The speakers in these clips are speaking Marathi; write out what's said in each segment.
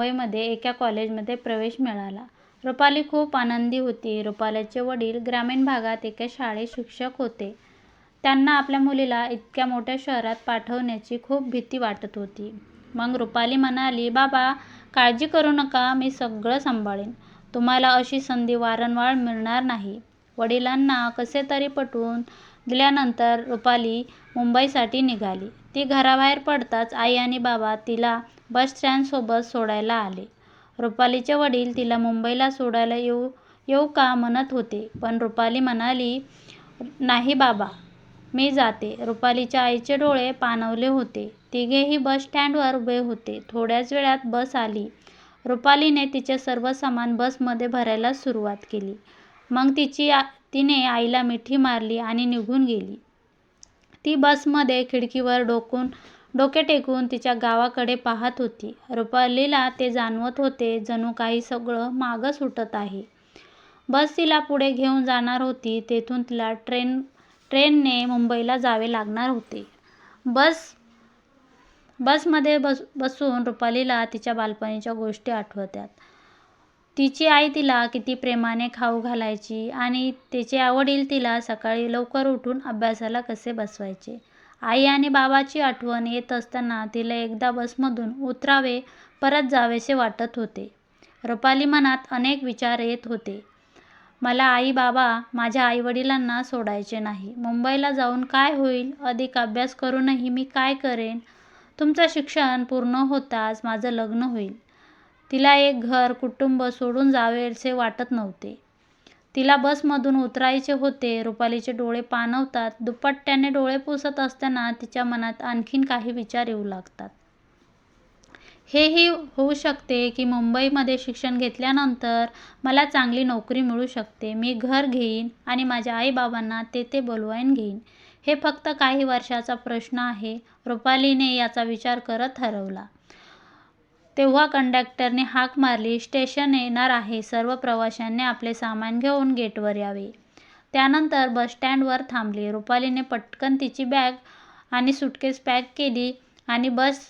मुंबईमध्ये एका कॉलेजमध्ये प्रवेश मिळाला. रुपाली खूप आनंदी होती. रुपालीचे वडील ग्रामीण भागात एका शाळेत शिक्षक होते. त्यांना आपल्या मुलीला इतक्या मोठ्या शहरात पाठवण्याची खूप भीती वाटत होती. मग रुपाली म्हणाली, बाबा, काळजी करू नका. मी सगळं सांभाळेन. तुम्हाला अशी संधी वारंवार मिळणार नाही. वडिलांना कसेतरी पटवून दिल्यानंतर रुपाली मुंबईसाठी निघाली. ती घराबाहेर पडताच आई आणि बाबा तिला बस स्टँडसोबत सोडायला आले. रुपालीचे वडील तिला मुंबईला सोडायला येऊ येऊ का म्हणत होते. पण रुपाली म्हणाली, नाही बाबा, मी जाते. रुपालीच्या आईचे डोळे पाणावले होते. तिघेही बस स्टँडवर उभे होते. थोड्याच वेळात बस आली. रुपालीने तिचे सर्व सामान बसमध्ये भरायला सुरुवात केली. मग तिची तिने आईला मिठी मारली आणि निघून गेली. ती बसमध्ये खिडकीवर डोकून डोके टेकून तिच्या गावाकडे पाहत होती. रुपालीला ते जाणवत होते जणू काही सगळं मागं सुटत आहे. बस तिला पुढे घेऊन जाणार होती. तेथून तिला ट्रेन ट्रेनने मुंबईला जावे लागणार होते. बस बसमध्ये बस बसून रुपालीला तिच्या बालपणीच्या गोष्टी आठवतात. तिची आई तिला किती प्रेमाने खाऊ घालायची आणि तिचे आवडील तिला सकाळी लवकर उठून अभ्यासाला कसे बसवायचे. आई आणि बाबाची आठवण येत असताना तिला एकदा बसमधून उतरावे, परत जावेसे वाटत होते. रुपाली मनात अनेक विचार येत होते. मला आई-बाबा, माझ्या आईवडिलांना सोडायचे नाही. मुंबईला जाऊन काय होईल? अधिक अभ्यास करूनही मी काय करेन? तुमचं शिक्षण पूर्ण होताच माझं लग्न होईल. तिला एक घर, कुटुंब सोडून जावेसे वाटत नव्हते. तिला बसमधून उतरायचे होते. रुपालीचे डोळे पाणवतात दुपट्ट्याने डोळे पुसत असताना तिच्या मनात आणखीन काही विचार येऊ लागतात. हेही होऊ शकते की मुंबईमध्ये शिक्षण घेतल्यानंतर मला चांगली नोकरी मिळू शकते. मी घर घेईन आणि माझ्या आईबाबांना तेथे बोलवायन घेईन. हे फक्त काही वर्षाचा प्रश्न आहे. रुपालीने याचा विचार करत ठरवला तेव्हा कंडक्टरने हाक मारली, स्टेशन येणार आहे. सर्व प्रवाशांनी आपले सामान घेऊन गेटवर यावे. त्यानंतर बस स्टँडवर थांबली. रुपालीने पटकन तिची बॅग आणि सुटकेस पॅक केली आणि बस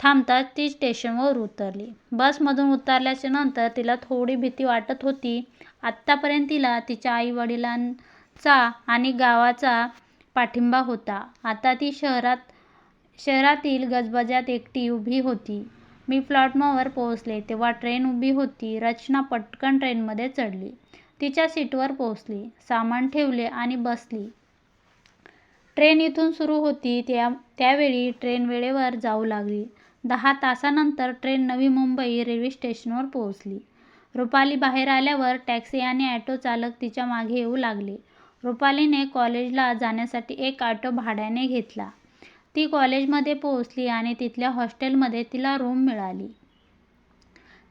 थांबताच ती स्टेशनवर उतरली. बसमधून उतरल्याच्या नंतर तिला थोडी भीती वाटत होती. आत्तापर्यंत तिला तिच्या आईवडिलांचा आणि गावाचा पाठिंबा होता. आता ती शहरात शहरातील गजबजात एकटी उभी होती. मी प्लॅटफॉर्मवर पोहोचले तेव्हा ट्रेन उभी होती. रचना पटकन ट्रेनमध्ये चढली. तिच्या सीटवर पोहोचली. सामान ठेवले आणि बसली. ट्रेन इथून सुरू होती त्या त्यावेळी ट्रेन वेळेवर जाऊ लागली. दहा तासानंतर ट्रेन नवी मुंबई रेल्वे स्टेशनवर पोहोचली. रुपाली बाहेर आल्यावर टॅक्सी आणि ॲटो चालक तिच्यामागे येऊ लागले. रुपालीने कॉलेजला जाण्यासाठी एक ऑटो भाड्याने घेतला. ती कॉलेजमध्ये पोहोचली आणि तिथल्या हॉस्टेलमध्ये तिला रूम मिळाली.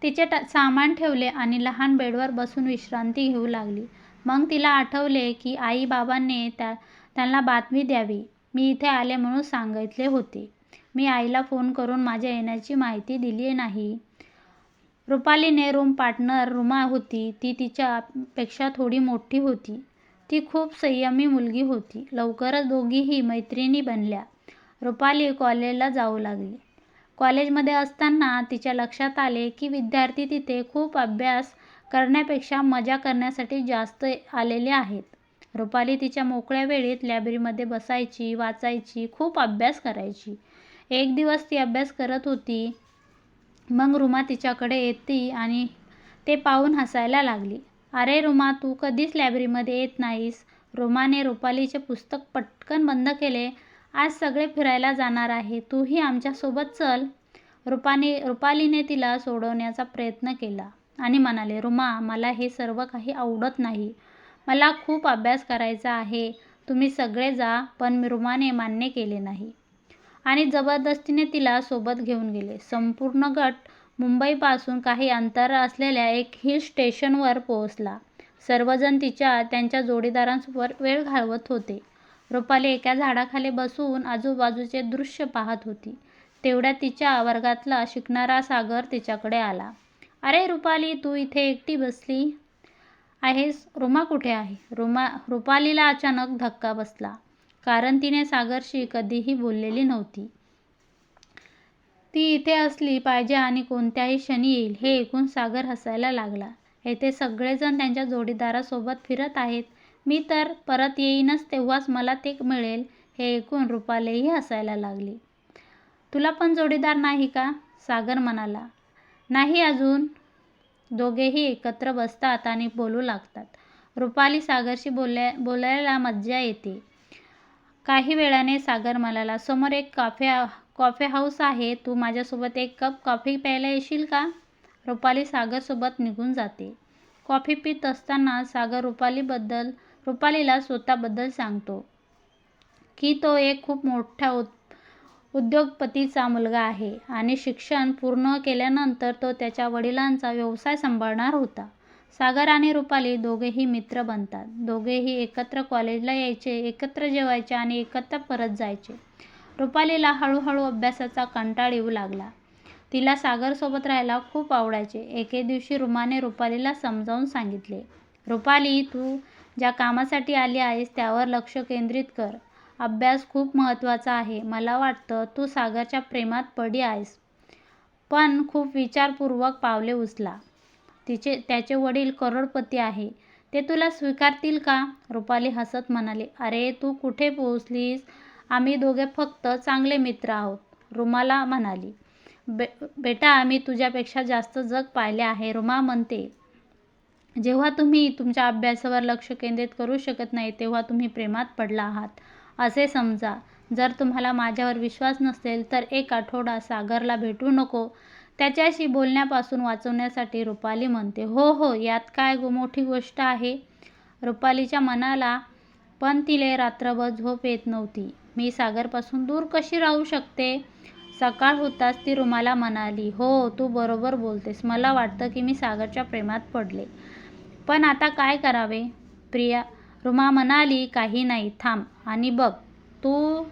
तिचे सामान ठेवले आणि लहान बेडवर बसून विश्रांती घेऊ लागली. मग तिला आठवले की आई-बाबांनी त्या त्यांना बातमी द्यावी. मी इथे आले म्हणून सांगितले होते. मी आईला फोन करून माझ्या येण्याची माहिती दिली नाही. रुपालीने रूम पार्टनर रुमा होती. ती तिच्या पेक्षा थोडी मोठी होती. ती खूप संयमी मुलगी होती. लवकरच दोघीही मैत्रिणी बनल्या. रुपाली कॉलेजला जाऊ लागली. कॉलेजमध्ये असताना तिच्या लक्षात आले की विद्यार्थी तिथे खूप अभ्यास करण्यापेक्षा मजा करण्यासाठी जास्त आलेले आहेत. रुपाली तिच्या मोकळ्या वेळीत लायब्ररीमध्ये बसायची, वाचायची, खूप अभ्यास करायची. एक दिवस ती अभ्यास करत होती. मग रुमा तिच्याकडे येते आणि ते पाहून हसायला लागली. अरे रुमा, तू कधीच लायब्ररीमध्ये येत नाहीस. रुमाने रुपालीचे पुस्तक पटकन बंद केले. आज सगळे फिरायला जाणार आहे तूही आमच्यासोबत चल. रुपाने रुपालीने तिला सोडवण्याचा प्रयत्न केला आणि म्हणाले रुमा, मला हे सर्व काही आवडत नाही. मला खूप अभ्यास करायचा आहे. तुम्ही सगळे जा. पण रुमाने मान्य केले नाही आणि जबरदस्तीने तिला सोबत घेऊन गेले. संपूर्ण गट मुंबईपासून काही अंतर असलेल्या एक हिल स्टेशनवर पोहोचला. सर्वजण तिच्या त्यांच्या जोडीदारांसोबत वेळ घालवत होते. रुपाली एका झाडाखाली बसून आजूबाजूचे दृश्य पाहत होती. तेवढ्या तिच्या वर्गातला शिकणारा सागर तिच्याकडे आला. अरे रुपाली, तू इथे एकटी बसली आहेस. रुमा कुठे आहे? रुमा रुपालीला अचानक धक्का बसला. कारण तिने सागरशी कधीही बोललेली नव्हती. ती इथे असली पाहिजे आणि कोणत्याही क्षणी येईल हे ऐकून सागर हसायला लागला. येथे सगळेजण त्यांच्या जोडीदारासोबत फिरत आहेत. मी तर परत येईनच तेव्हाच मला ते मिळेल हे ऐकून रुपालीही हसायला लागली. तुला पण जोडीदार नाही का? सागर म्हणाला. नाही अजून. दोघेही एकत्र बसतात आणि बोलू लागतात. रुपाली सागरशी बोलल्या बोलायला मज्जा येते. काही वेळाने सागर म्हणाला, समोर एक कॉफी हाऊस आहे. तू माझ्यासोबत एक कप कॉफी प्यायला येशील का? रुपाली सागरसोबत निघून जाते. कॉफी पित असताना सागर रुपालीबद्दल रुपालीला स्वतःबद्दल सांगतो की तो एक खूप मोठ्या उद्योगपतीचा मुलगा आहे आणि शिक्षण पूर्ण केल्यानंतर तो त्याच्या वडिलांचा व्यवसाय सांभाळणार होता. सागर आणि रुपाली दोघेही मित्र बनतात. दोघेही एकत्र कॉलेजला यायचे, एकत्र जेवायचे आणि एकत्र परत जायचे. रुपालीला हळूहळू अभ्यासाचा कंटाळ येऊ लागला. तिला सागरसोबत राहायला खूप आवडायचे. एके दिवशी रुमाने रुपालीला समजावून सांगितले, रुपाली तू ज्या कामासाठी आली आहेस त्यावर लक्ष केंद्रित कर. अभ्यास खूप महत्त्वाचा आहे. मला वाटतं तू सागरच्या प्रेमात पडी आहेस. पण खूप विचारपूर्वक पावले उचला. तिचे त्याचे वडील करोडपती आहे ते तुला स्वीकारतील का? रुपाली हसत म्हणाली, अरे तू कुठे पोहोचलीस? आम्ही दोघे फक्त चांगले मित्र आहोत. रुमाला म्हणाली, बे बेटा आम्ही तुझ्यापेक्षा जास्त जग पाहिले आहे. रुमा म्हणते, जेव्हा तुम्ही तुमच्या अभ्यासावर लक्ष केंद्रित करू शकत नाही तेव्हा तुम्ही प्रेमात पडला आहात असे समजा. जर तुम्हाला माझ्यावर विश्वास नसेल तर एक आठवडा सागरला भेटू नको. त्याच्याशी बोलण्यापासून वाचवण्यासाठी रुपाली म्हणते, हो हो यात काय मोठी गोष्ट आहे? रुपालीच्या मनाला पण तिला रात्रभर झोप येत नव्हती. मी सागरपासून दूर कशी राहू शकते? सकाळ होताच ती रुमाला म्हणाली, हो तू बरोबर बोलतेस. मला वाटतं की मी सागरच्या प्रेमात पडले. पण आता काय करावे? प्रिया रुमा म्हणाली, काही नाही. थांब आणि बघ. तू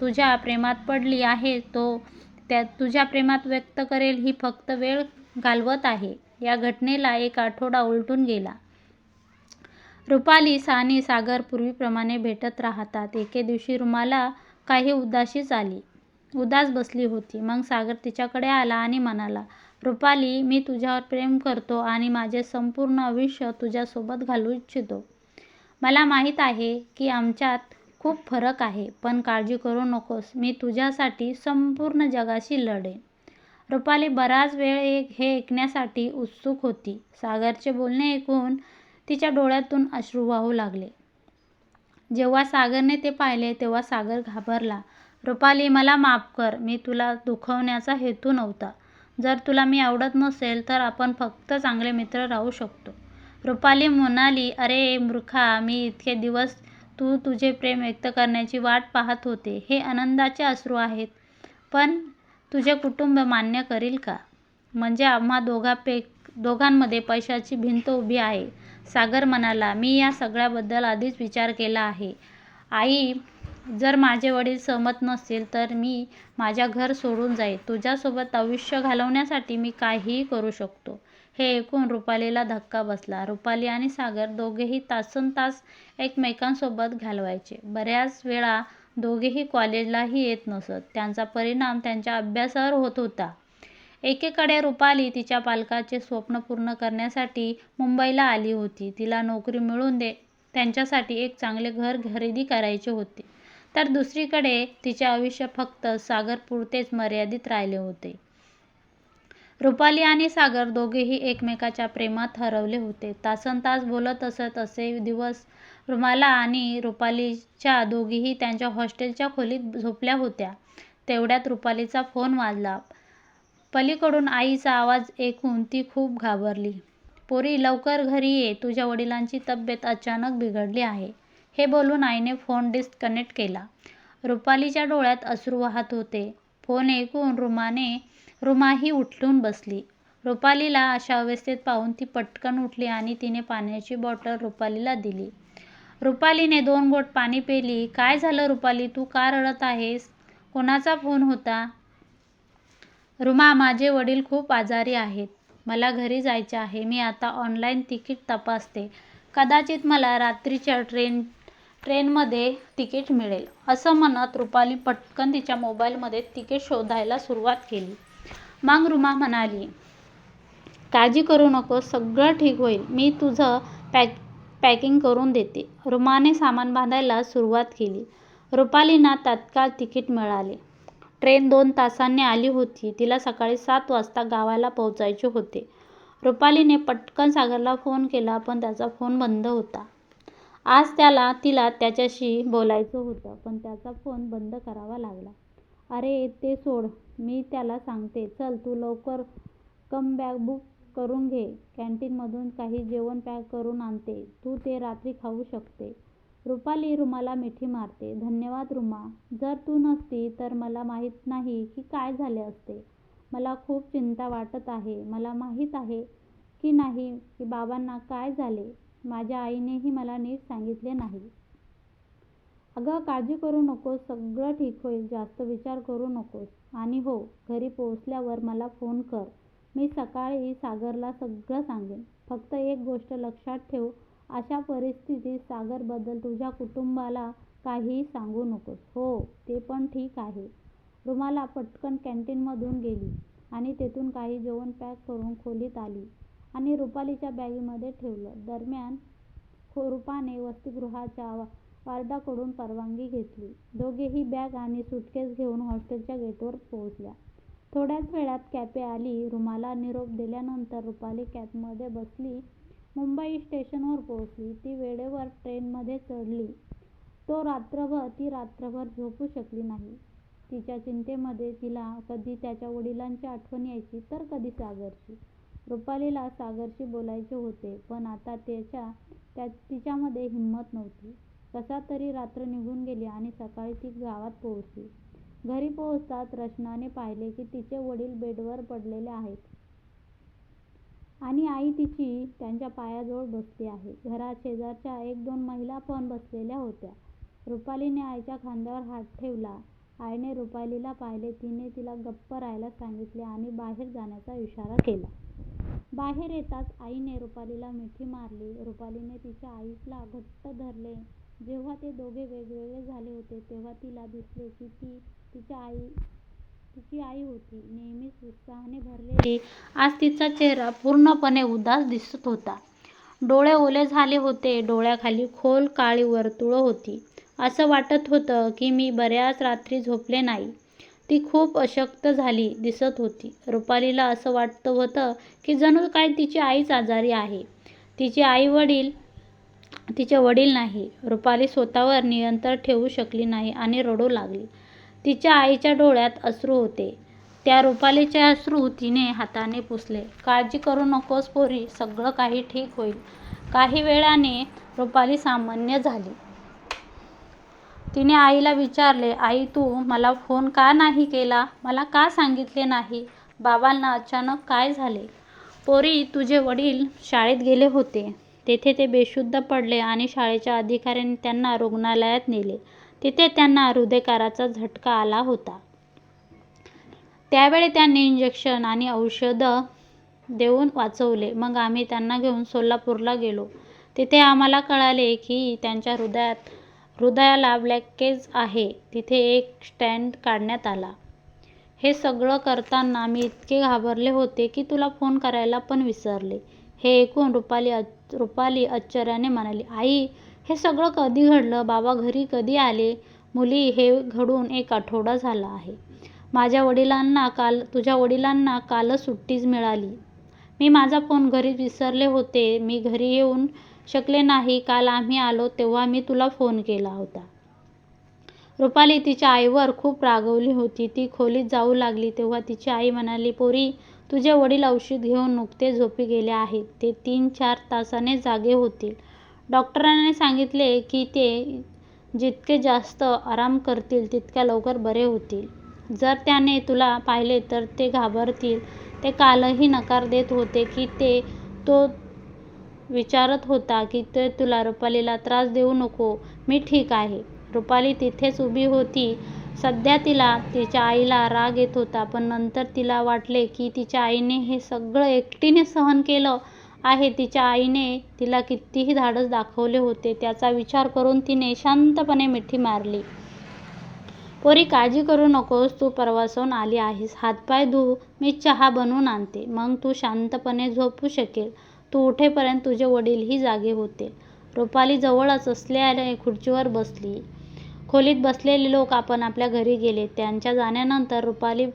तुझ्या प्रेमात पडली आहे. तो त्या तुझ्या प्रेमात व्यक्त करेल ही फक्त वेळ घालवत आहे. या घटनेला एक आठवडा उलटून गेला. रुपाली सानी सागर पूर्वीप्रमाणे भेटत राहतात. एके दिवशी रुमाला काही उदाशीच आली उदास बसली होती. मग सागर तिच्याकडे आला आणि म्हणाला, रुपाली मी तुझ्यावर प्रेम करतो आणि माझे संपूर्ण आयुष्य तुझ्यासोबत घालू इच्छितो. मला माहीत आहे की आमच्यात खूप फरक आहे. पण काळजी करू नकोस. मी तुझ्यासाठी संपूर्ण जगाशी लढेन. रुपाली बराच वेळ एक हे ऐकण्यासाठी उत्सुक होती. सागरचे बोलणे ऐकून तिच्या डोळ्यातून अश्रू वाहू लागले. जेव्हा सागरने ते पाहिले तेव्हा सागर घाबरला. रुपाली मला माफ कर. मी तुला दुखवण्याचा हेतू नव्हता. जर तुला मी आवडत नसेल तर आपण फक्त चांगले मित्र राहू शकतो. रुपाली म्हणाली, अरे मूर्खा, मी इतके दिवस तू तुझे प्रेम व्यक्त करण्याची वाट पाहत होते. हे आनंदाचे अश्रू आहेत. पण तुझे कुटुंब मान्य करील का? म्हणजे आम्हा दोघांमध्ये पैशाची भिंत उभी आहे. सागर म्हणाला, मी या सगळ्याबद्दल आधीच विचार केला आहे. आई, जर माझे वडील सहमत नसतील तर मी माझ्या घर सोडून जाईल तुझ्यासोबत आयुष्य घालवण्यासाठी मी काहीही करू शकतो. हे ऐकून रुपालीला धक्का बसला. रुपाली आणि सागर दोघेही तासन्तास एकमेकांसोबत घालवायचे. बऱ्याच वेळा दोघेही कॉलेजलाही येत नसत. त्यांचा परिणाम त्यांच्या अभ्यासावर होत होता. एकीकडे रुपाली तिच्या पालकाचे स्वप्न पूर्ण करण्यासाठी मुंबईला आली होती. तिला नोकरी मिळून दे त्यांच्यासाठी एक चांगले घर खरेदी करायचे होते. तर दुसरीकडे तिचे आयुष्य फक्त सागरपुरतेच मर्यादित राहिले होते. रुपाली आणि सागर दोघेही एकमेकाच्या प्रेमात हरवले होते. तासन्तास बोलत असत. असे दिवस रुमाला आणि रुपालीच्या दोघीही त्यांच्या हॉस्टेलच्या खोलीत झोपल्या होत्या. तेवढ्यात रुपालीचा फोन वाजला. पलीकडून आईचा आवाज ऐकून ती खूप घाबरली. पोरी लवकर घरी ये. तुझ्या वडिलांची तब्येत अचानक बिघडली आहे. हे बोलून आईने फोन डिस्कनेक्ट केला. रुपालीच्या डोळ्यात अश्रू वाहत होते. फोन ऐकून रुमाही उठलून बसली. रुपालीला अशा अवस्थेत पाहून ती पटकन उठली आणि तिने पाण्याची बॉटल रुपालीला दिली. रुपालीने दोन गोट पाणी पेली काय झालं रुपाली, तू का रडत आहेस? कोणाचा फोन होता? रुमा माझे वडील खूप आजारी आहेत. मला घरी जायचे आहे. मी आता ऑनलाईन तिकीट तपासते. कदाचित मला रात्रीच्या ट्रेन ट्रेनमध्ये तिकीट मिळेल असं म्हणत रुपाली पटकन तिच्या मोबाईलमध्ये तिकीट शोधायला सुरुवात केली. मग रुमा म्हणाली काळजी करू नको सगळं ठीक होईल मी तुझं पॅक पॅकिंग करून देते. रुमाने सामान बांधायला सुरुवात केली. रुपालींना तात्काळ तिकीट मिळाले. ट्रेन दोन तासांनी आली होती तिला सकाळी सात वाजता गावाला पोहोचायचे होते. रुपालीने पटकन सागरला फोन केला पण त्याचा फोन बंद होता. आज त्याला तिला त्याच्याशी बोलायचं होतं पण त्याचा फोन बंद करावा लागला. अरे ते सोड मी त्याला सांगते. चल तू लवकर कम बॅग बुक करून घे. कॅन्टीनमधून काही जेवण पॅक करून आणते. तू ते रात्री खाऊ शकते. रुपाली रुमाला मिठी मारते. धन्यवाद रुमा. जर तू नसती तर मला माहीत नाही की काय झाले असते. मला खूप चिंता वाटत आहे. मला माहीत आहे की नाही की बाबांना काय झाले. माझ्या आईनेही मला नीट सांगितले नाही. अगं काळजी करू नकोस सगळं ठीक होईल जास्त विचार करू नकोस. आणि हो घरी पोहोचल्यावर मला फोन कर. मी सकाळी सागरला सगळं सांगेन. फक्त एक गोष्ट लक्षात ठेव अशा परिस्थितीत सागरबद्दल तुझ्या कुटुंबाला काहीही सांगू नकोस. हो ते पण ठीक आहे. रुमाला पटकन कॅन्टीनमधून गेली आणि तेथून काही जेवण पॅक करून खोलीत आली. आणि रुपालीच्या बॅगेमध्ये ठेवलं. दरम्यान रूपाने वसतिगृहाच्या वार्डाकडून परवानगी घेतली. दोघेही बॅग आणि सुटकेस घेऊन हॉस्टेलच्या गेटवर पोहोचल्या. थोड्याच वेळात कॅफे आली. रुमाला निरोप दिल्यानंतर रुपाली कॅबमध्ये बसली. मुंबई स्टेशनवर पोहोचली. ती वेळेवर ट्रेनमध्ये चढली. तो रात्रभर ती रात्रभर झोपू शकली नाही. तिच्या चिंतेमध्ये तिला कधी त्याच्या वडिलांची आठवण यायची तर कधी सागरची. रुपालीला सागरशी बोलायचे होते पण आता त्याच्या त्या तिच्यामध्ये हिंमत नव्हती. कसा तरी रात्र निघून गेली आणि सकाळी ती गावात पोहोचली. घरी पोहोचताच रचनाने पाहिले की तिचे वडील बेडवर पडलेले आहेत. आणि आई तिची त्यांच्या पायाजवळ बसली आहे. घराशेजारच्या एक दोन महिला पण बसलेल्या होत्या. रुपालीने आईच्या खांद्यावर हात ठेवला. आईने रुपालीला पाहिले तिने तिला गप्प राहायला सांगितले आणि बाहेर जाण्याचा इशारा केला. बाहेर येताच आईने रुपालीला मिठी मारली. रुपालीने तिच्या आईला घट्ट धरले. जेव्हा ते दोघे वेगवेगळे झाले होते तेव्हा तिला दिसले की ती तिच्या आई तिची आई होती. नेहमीच उत्साहाने भरलेली आज तिचा चेहरा पूर्णपणे उदास दिसत होता. डोळे ओले झाले होते. डोळ्याखाली खोल काळी वर्तुळं होती. असं वाटत होतं की मी बऱ्याच रात्री झोपले नाही. ती खूप अशक्त झाली दिसत होती. रुपालीला असं वाटतं होतं की जणू काय तिची आईच आजारी आहे. तिचे आई वडील तिचे वडील नाही. रुपाली स्वतःवर नियंत्रण ठेवू शकली नाही आणि रडू लागली. तिच्या आईच्या डोळ्यात अश्रू होते. त्या रुपालीचे अश्रू तिने हाताने पुसले. काळजी करू नकोस पोरी सगळं काही ठीक होईल. काही वेळाने रुपाली सामान्य झाली. तिने आईला विचारले आई तू मला फोन का नाही केला? मला का सांगितले नाही? बाबांना अचानक काय झाले? पोरी तुझे वडील शाळेत गेले होते. तेथे ते बेशुद्ध पडले आणि शाळेच्या अधिकाऱ्यांनी त्यांना रुग्णालयात नेले. तिथे त्यांना हृदयकाराचा झटका आला होता. त्यावेळी त्यांनी इंजेक्शन आणि औषधं देऊन वाचवले. मग आम्ही त्यांना घेऊन सोलापूरला गेलो. तिथे आम्हाला कळाले की त्यांच्या हृदयात हृदयाला ब्लॅकेज आहे. तिथे एक स्टँड काढण्यात आला. हे सगळं करताना मी इतके घाबरले होते की तुला फोन करायला पण विसरले. हे ऐकून रुपाली रुपाली आश्चर्याने म्हणाली आई हे सगळं कधी घडलं? बाबा घरी कधी आले? मुली हे घडून एक आठवडा झाला आहे. माझ्या वडिलांना काल तुझ्या वडिलांना कालच सुट्टीच मिळाली. मी माझा फोन घरी विसरले होते. मी घरी येऊन शकले नाही. काल आम्ही आलो तेव्हा मी तुला फोन केला होता. रुपाली तिच्या आईवर खूप रागवली होती. ती खोलीत जाऊ लागली तेव्हा तिची आई म्हणाली पोरी तुझे वडील औषध घेऊन नुकते झोपी गेले आहेत. ते तीन चार तासाने जागे होतील. डॉक्टरांनी सांगितले की ते जितके जास्त आराम करतील तितक्या लवकर बरे होतील. जर त्याने तुला पाहिले तर ते घाबरतील. ते कालही नकार देत होते की ते तो विचारत होता की ते तुला रुपालीला त्रास देऊ नको मी ठीक आहे रुपाली तिथेच उभी होती सध्या तिला तिच्या आईला राग येत होता पण नंतर तिला वाटले की तिच्या आईने हे सगळं एकटीने सहन केलं आहे तिच्या आईने तिला कितीही धाडस दाखवले होते त्याचा विचार करून तिने शांतपणे मिठी मारली. पोरी काळजी करू नकोस. तू परवासून आली आहेस. हातपाय धू मी चहा बनवून आणते. मग तू शांतपणे झोपू शकेल. तू उठेपर्यंत तुझे वडीलही जागे होते रुपाली जवळच असल्याने खुर्चीवर बसली. खोलीत बसलेले लोक आपण आपल्या घरी गेले. त्यांच्या जाण्यानंतर रुपाली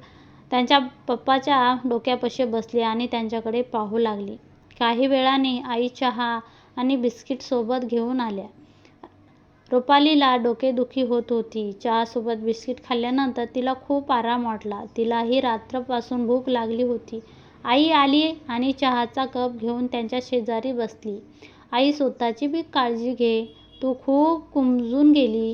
त्यांच्या पप्पाच्या डोक्यापाशी बसली आणि त्यांच्याकडे पाहू लागली. काही वेळाने आई चहा आणि बिस्किट सोबत घेऊन आल्या. रुपालीला डोकेदुखी होत होती. चहासोबत बिस्किट खाल्ल्यानंतर तिला खूप आराम वाटला. तिलाही रात्रपासून भूक लागली होती. आई आली आणि चहाचा कप घेऊन त्यांच्या शेजारी बसली. आई स्वतःची बी काळजी घे. तू खूप कुमजून गेली.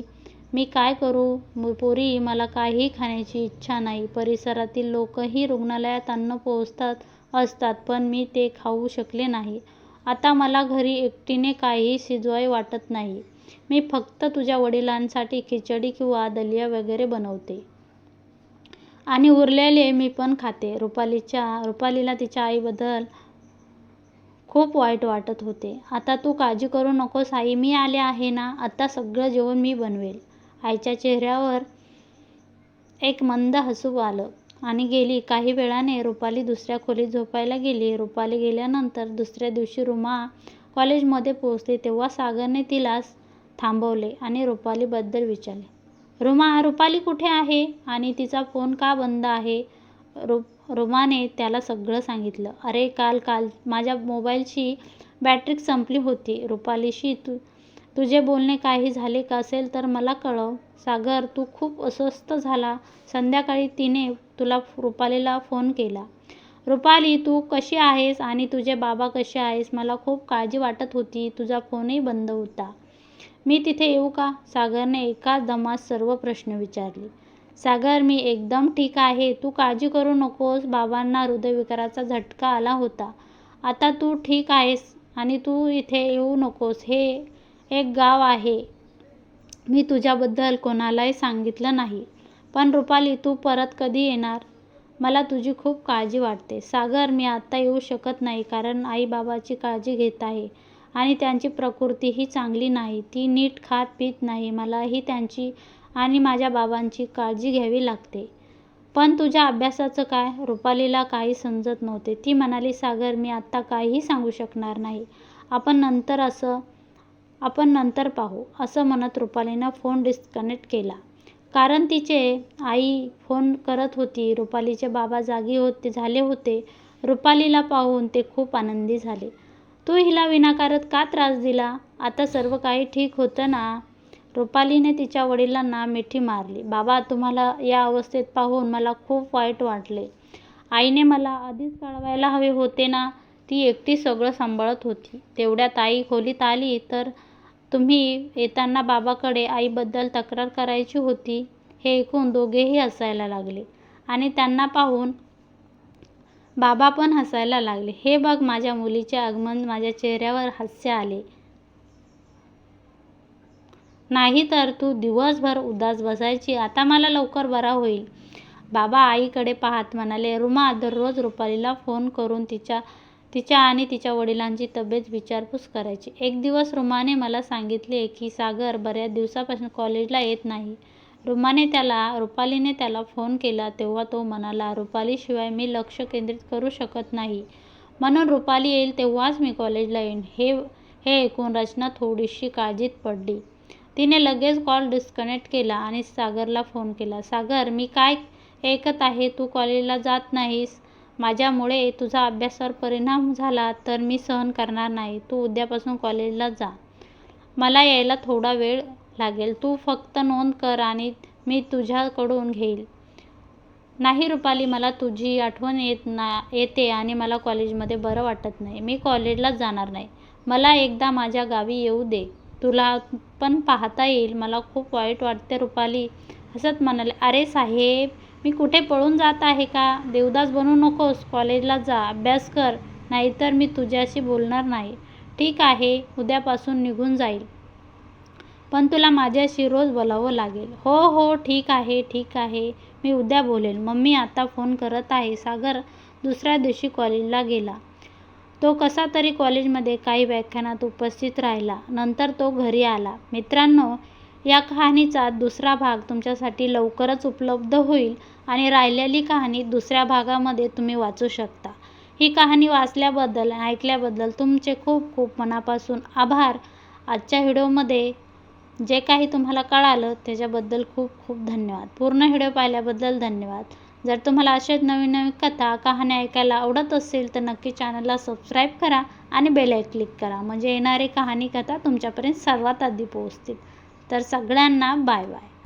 मी काय करू पोरी मला काहीही खाण्याची इच्छा नाही. परिसरातील लोकही रुग्णालयात अन्न पोहोचतात असतात पण मी ते खाऊ शकले नाही. आता मला घरी एकटीने काहीही शिजवाय वाटत नाही. मी फक्त तुझ्या वडिलांसाठी खिचडी किंवा दलिया वगैरे बनवते. आणि उरलेले मी पण खाते. रुपालीच्या रुपालीला तिच्या आईबद्दल खूप वाईट वाटत होते. आता तू काळजी करू नकोस आई. मी आले आहे ना. आता सगळं जेवण मी बनवेल आईच्या चेहऱ्यावर एक मंद हसू आलं आणि गेली. काही वेळाने रुपाली दुसऱ्या खोलीत झोपायला गेली. रुपाली गेल्यानंतर दुसऱ्या दिवशी रुमा कॉलेजमध्ये पोहोचली तेव्हा सागरने तिला थांबवले आणि रुपालीबद्दल विचारले. रुमा, रुपाली कुठे आहे आणि तिचा फोन का बंद आहे? रु रुमाने त्याला सगळं सांगितलं. अरे काल काल माझ्या मोबाईलची बॅटरी संपली होती. रुपालीशी तू तुझे बोलणे काही झाले का असेल तर मला कळव. सागर, तू खूप अस्वस्थ झाला. संध्याकाळी तिने तुला रुपालीला फोन केला. रुपाली, तू कशी आहेस आणि तुझे बाबा कसे आहेस मला खूप काळजी वाटत होती. तुझा फोनही बंद होता. मी तिथे येऊ का? सागरने एकाच दमात सर्व प्रश्न विचारले. सागर, मी एकदम ठीक आहे. तू काळजी करू नकोस. बाबांना हृदयविकाराचा झटका आला होता. आता तू ठीक आहेस आणि तू इथे येऊ नकोस. हे एक गाव आहे. मी तुझ्याबद्दल कोणालाही सांगितलं नाही. पण रुपाली, तू परत कधी येणार? मला तुझी खूप काळजी वाटते. सागर, मी आत्ता येऊ शकत नाही कारण आईबाबाची काळजी घेत आहे आणि त्यांची प्रकृतीही चांगली नाही. ती नीट खात पीत नाही. मलाही त्यांची आणि माझ्या बाबांची काळजी घ्यावी लागते. पण तुझ्या अभ्यासाचं काय? रुपालीला काही समजत नव्हते. ती म्हणाली, सागर, मी आत्ता काहीही सांगू शकणार नाही. आपण नंतर असं आपण नंतर पाहू. असं म्हणत रुपालीनं फोन डिस्कनेक्ट केला. कारण तिचे आई फोन करत होती. रुपालीचे बाबा जागी होते झाले होते. रुपालीला पाहून ते खूप आनंदी झाले. तू हिला विनाकारत का त्रास दिला? आता सर्व काही ठीक होतं ना? रुपालीने तिच्या वडिलांना मिठी मारली. बाबा, तुम्हाला या अवस्थेत पाहून मला खूप वाईट वाटले. आईने मला आधीच कळवायला हवे होते ना. ती एकटी सगळं सांभाळत होती. तेवढ्यात आई खोलीत आली. तर तुम्ही येताना बाबाकडे आईबद्दल तक्रार करायची होती. हे ऐकून दोघेही हसायला लागले आणि त्यांना पाहून बाबा पण हसायला लागले. हे बघ, माझ्या मुलीचे आगमन. माझ्या चेहऱ्यावर हास्य आले. नाही तर तू दिवसभर उदास बसायची. आता मला लवकर बरा होईल. बाबा आईकडे पाहत म्हणाले. रुमा दररोज रुपालीला फोन करून तिच्या तिच्या आणि तिच्या वडिलांची तब्येत विचारपूस करायची. एक दिवस रुमाने मला सांगितले की सागर बऱ्याच दिवसापासून कॉलेजला येत नाही. रुमाने त्याला रुपालीने त्याला फोन केला तेव्हा तो म्हणाला, रुपालीशिवाय मी लक्ष केंद्रित करू शकत नाही. म्हणून रुपाली येईल तेव्हाच मी कॉलेजला येईन. हे हे ऐकून रचना थोडीशी काळजीत पडली. तिने लगेच कॉल डिस्कनेक्ट केला आणि सागरला फोन केला. सागर, मी काय ऐकत आहे तू कॉलेजला जात नाहीस. माझ्यामुळे तुझा अभ्यासावर परिणाम झाला तर मी सहन करणार नाही. तू उद्यापासून कॉलेजला जा. मला यायला थोडा वेळ लागेल. तू फक्त नोंद कर आणि मी तुझ्याकडून घेईल नाही रुपाली, मला तुझी आठवण येत ना येते आणि मला कॉलेजमध्ये बरं वाटत नाही. मी कॉलेजलाच जाणार नाही. मला एकदा माझ्या गावी येऊ दे. तुला पण पाहता येईल. मला खूप वाईट वाटते. रुपाली हसत म्हणाले अरे साहेब, मी कुठे पळून जात आहे का? देवदास बनू नकोस. कॉलेजला जा. अभ्यास कर. नाहीतर मी तुझ्याशी बोलणार नाही. ठीक आहे, उद्यापासून निघून जाईल पण तुला माझ्याशी रोज बोलावं लागेल. हो हो, ठीक आहे. ठीक आहे. मी उद्या बोलेन. मम्मी आता फोन करत आहे. सागर दुसऱ्या दिवशी कॉलेजला गेला. तो कसा तरी कॉलेजमध्ये काही व्याख्यानात उपस्थित राहिला. नंतर तो घरी आला. मित्रांनो, या कहाणीचा दुसरा भाग तुमच्यासाठी लवकरच उपलब्ध होईल आणि राहिलेली कहाणी दुसऱ्या भागामध्ये तुम्ही वाचू शकता. ही कहाणी वाचल्याबद्दल ऐकल्याबद्दल तुमचे खूप खूप मनापासून आभार. आजच्या व्हिडिओमध्ये जे काही तुम्हाला कळालं त्याच्याबद्दल खूप खूप धन्यवाद. पूर्ण व्हिडिओ पाहिल्याबद्दल धन्यवाद. जर तुम्हाला असेच नवीन नवीन कथा, कहाण्या ऐकायला आवडत असेल तर नक्की चॅनलला सबस्क्राईब करा आणि बेल आयकॉन क्लिक करा म्हणजे येणारी कहाणी, कथा तुमच्यापर्यंत सर्वात आधी पोहोचतील. तर सगळ्यांना बाय बाय.